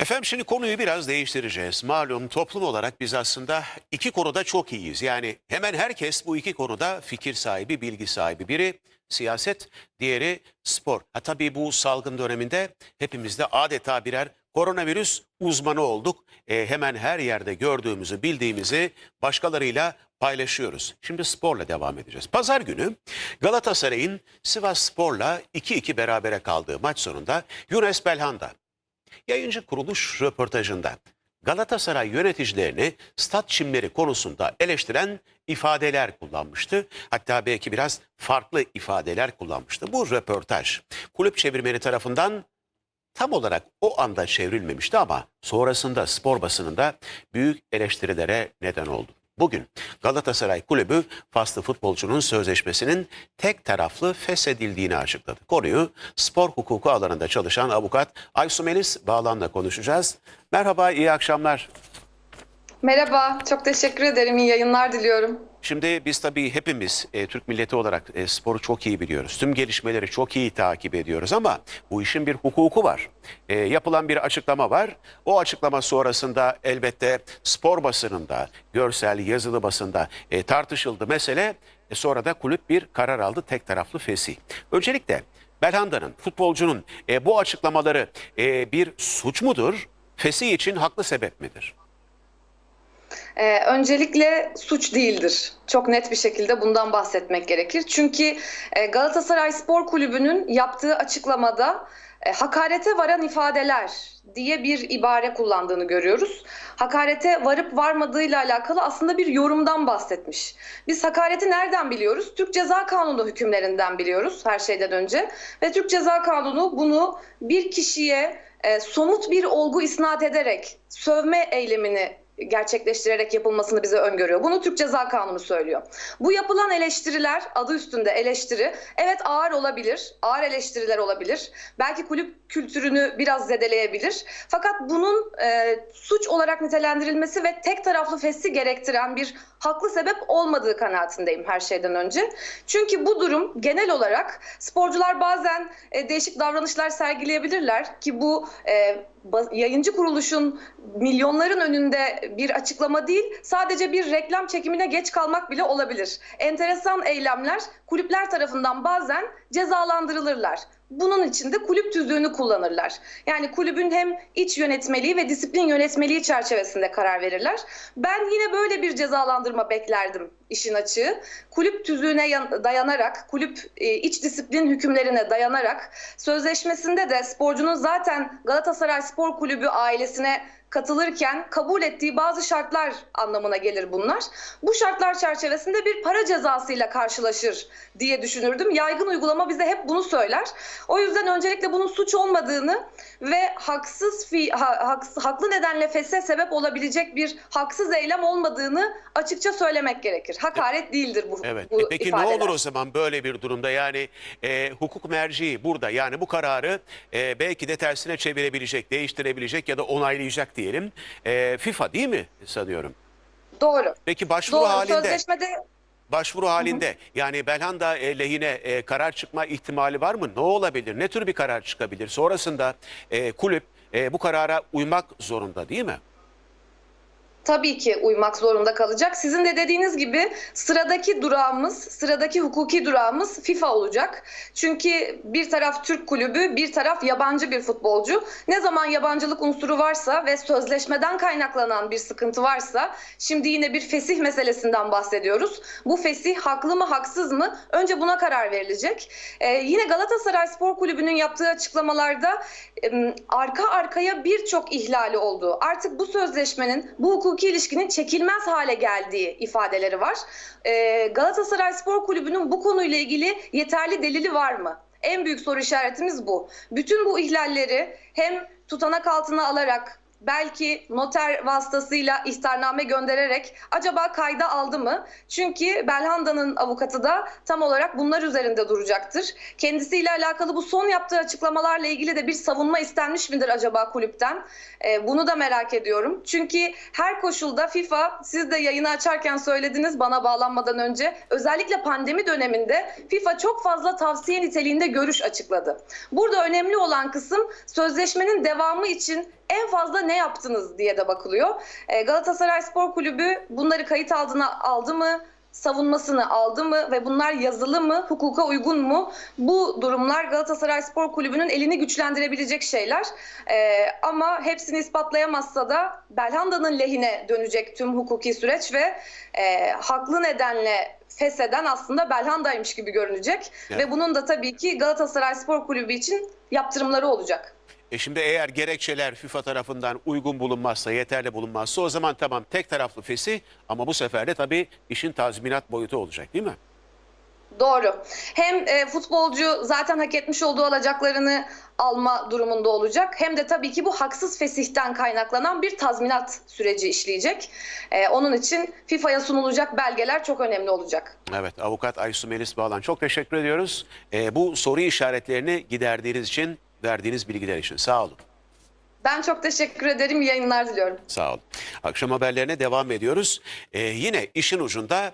Efendim şimdi konuyu biraz değiştireceğiz. Malum toplum olarak biz aslında iki konuda çok iyiyiz. Yani hemen herkes bu iki konuda fikir sahibi, bilgi sahibi. Biri siyaset, diğeri spor. Ha tabii bu salgın döneminde hepimiz de adeta birer koronavirüs uzmanı olduk. E, hemen her yerde gördüğümüzü, bildiğimizi başkalarıyla paylaşıyoruz. Şimdi sporla devam edeceğiz. Pazar günü Galatasaray'ın Sivas Spor'la 2-2 berabere kaldığı maç sonunda Yunus Belhanda Yayıncı kuruluş röportajında Galatasaray yöneticilerini stat çimleri konusunda eleştiren ifadeler kullanmıştı. Hatta belki biraz farklı ifadeler kullanmıştı. Bu röportaj kulüp çevirmeni tarafından tam olarak o anda çevrilmemişti ama sonrasında spor basınında büyük eleştirilere neden oldu. Bugün Galatasaray Kulübü faslı futbolcunun sözleşmesinin tek taraflı feshedildiğini açıkladı. Konuyu spor hukuku alanında çalışan avukat Aysu Melis Bağlan'la konuşacağız. Merhaba, iyi akşamlar. Merhaba, çok teşekkür ederim. İyi yayınlar diliyorum. Şimdi biz tabii hepimiz e, Türk milleti olarak e, sporu çok iyi biliyoruz. Tüm gelişmeleri çok iyi takip ediyoruz ama bu işin bir hukuku var. E, yapılan bir açıklama var. O açıklama sonrasında elbette spor basınında, görsel, yazılı basında e, tartışıldı mesele. E, sonra da kulüp bir karar aldı tek taraflı fesih. Öncelikle Belhanda'nın, futbolcunun e, bu açıklamaları e, bir suç mudur? Fesih için haklı sebep midir? Ee, öncelikle suç değildir. Çok net bir şekilde bundan bahsetmek gerekir. Çünkü e, Galatasaray Spor Kulübü'nün yaptığı açıklamada e, hakarete varan ifadeler diye bir ibare kullandığını görüyoruz. Hakarete varıp varmadığıyla alakalı aslında bir yorumdan bahsetmiş. Biz hakareti nereden biliyoruz? Türk Ceza Kanunu hükümlerinden biliyoruz her şeyden önce. Ve Türk Ceza Kanunu bunu bir kişiye e, somut bir olgu isnat ederek sövme eylemini gerçekleştirerek yapılmasını bize öngörüyor. Bunu Türk Ceza Kanunu söylüyor. Bu yapılan eleştiriler adı üstünde eleştiri evet ağır olabilir. Ağır eleştiriler olabilir. Belki kulüp kültürünü biraz zedeleyebilir. Fakat bunun e, suç olarak nitelendirilmesi ve tek taraflı fesli gerektiren bir haklı sebep olmadığı kanaatindeyim her şeyden önce. Çünkü bu durum genel olarak sporcular bazen e, değişik davranışlar sergileyebilirler ki bu e, yayıncı kuruluşun milyonların önünde bir açıklama değil, sadece bir reklam çekimine geç kalmak bile olabilir. Enteresan eylemler kulüpler tarafından bazen cezalandırılırlar. Bunun için de kulüp tüzüğünü kullanırlar. Yani kulübün hem iç yönetmeliği ve disiplin yönetmeliği çerçevesinde karar verirler. Ben yine böyle bir cezalandırma beklerdim işin açığı. Kulüp tüzüğüne yan- dayanarak, kulüp e, iç disiplin hükümlerine dayanarak sözleşmesinde de sporcunun zaten Galatasaray Spor Kulübü ailesine katılırken kabul ettiği bazı şartlar anlamına gelir bunlar. Bu şartlar çerçevesinde bir para cezasıyla karşılaşır diye düşünürdüm. Yaygın uygulama bize hep bunu söyler. O yüzden öncelikle bunun suç olmadığını ve haksız fi, ha- haks- haklı nedenle feshe sebep olabilecek bir haksız eylem olmadığını açıkça söylemek gerekir. Hakaret değildir bu. Evet. bu E peki ifadeler. ne olur o zaman böyle bir durumda yani e, hukuk merciği burada yani bu kararı e, belki de tersine çevirebilecek, değiştirebilecek ya da onaylayacak diyelim. E, FIFA değil mi sanıyorum? Doğru. Peki başvuru Doğru. halinde Sözleşmede başvuru halinde yani Belhanda e, lehine e, karar çıkma ihtimali var mı? Ne olabilir? Ne tür bir karar çıkabilir? Sonrasında e, kulüp e, bu karara uymak zorunda değil mi? Tabii ki uymak zorunda kalacak. Sizin de dediğiniz gibi sıradaki durağımız, sıradaki hukuki durağımız FIFA olacak. Çünkü bir taraf Türk kulübü, bir taraf yabancı bir futbolcu. Ne zaman yabancılık unsuru varsa ve sözleşmeden kaynaklanan bir sıkıntı varsa, şimdi yine bir fesih meselesinden bahsediyoruz. Bu fesih haklı mı, haksız mı? Önce buna karar verilecek. Ee, yine Galatasaray Spor Kulübü'nün yaptığı açıklamalarda arka arkaya birçok ihlali olduğu, artık bu sözleşmenin, bu hukuki ilişkinin çekilmez hale geldiği ifadeleri var. Ee, Galatasaray Spor Kulübü'nün bu konuyla ilgili yeterli delili var mı? En büyük soru işaretimiz bu. Bütün bu ihlalleri hem tutanak altına alarak belki noter vasıtasıyla ihtarname göndererek acaba kayda aldı mı? Çünkü Belhanda'nın avukatı da tam olarak bunlar üzerinde duracaktır. Kendisiyle alakalı bu son yaptığı açıklamalarla ilgili de bir savunma istenmiş midir acaba kulüpten? Ee, bunu da merak ediyorum. Çünkü her koşulda FIFA siz de yayını açarken söylediniz bana bağlanmadan önce özellikle pandemi döneminde FIFA çok fazla tavsiye niteliğinde görüş açıkladı. Burada önemli olan kısım sözleşmenin devamı için en fazla ne yaptınız diye de bakılıyor. E, Galatasaray Spor Kulübü bunları kayıt altına aldı mı? savunmasını aldı mı ve bunlar yazılı mı, hukuka uygun mu? Bu durumlar Galatasaray Spor Kulübü'nün elini güçlendirebilecek şeyler. Ee, ama hepsini ispatlayamazsa da Belhanda'nın lehine dönecek tüm hukuki süreç ve e, haklı nedenle fesheden aslında Belhanda'ymış gibi görünecek. Evet. Ve bunun da tabii ki Galatasaray Spor Kulübü için yaptırımları olacak. E şimdi eğer gerekçeler FIFA tarafından uygun bulunmazsa, yeterli bulunmazsa o zaman tamam tek taraflı fesih ama bu sefer de tabii işin tazminat boyutu olacak değil mi? Doğru. Hem e, futbolcu zaten hak etmiş olduğu alacaklarını alma durumunda olacak. Hem de tabii ki bu haksız fesihten kaynaklanan bir tazminat süreci işleyecek. E, onun için FIFA'ya sunulacak belgeler çok önemli olacak. Evet avukat Aysu Melis Bağlan çok teşekkür ediyoruz. E, bu soru işaretlerini giderdiğiniz için, verdiğiniz bilgiler için sağ olun. Ben çok teşekkür ederim. İyi yayınlar diliyorum. Sağ olun. Akşam haberlerine devam ediyoruz. Ee, yine işin ucunda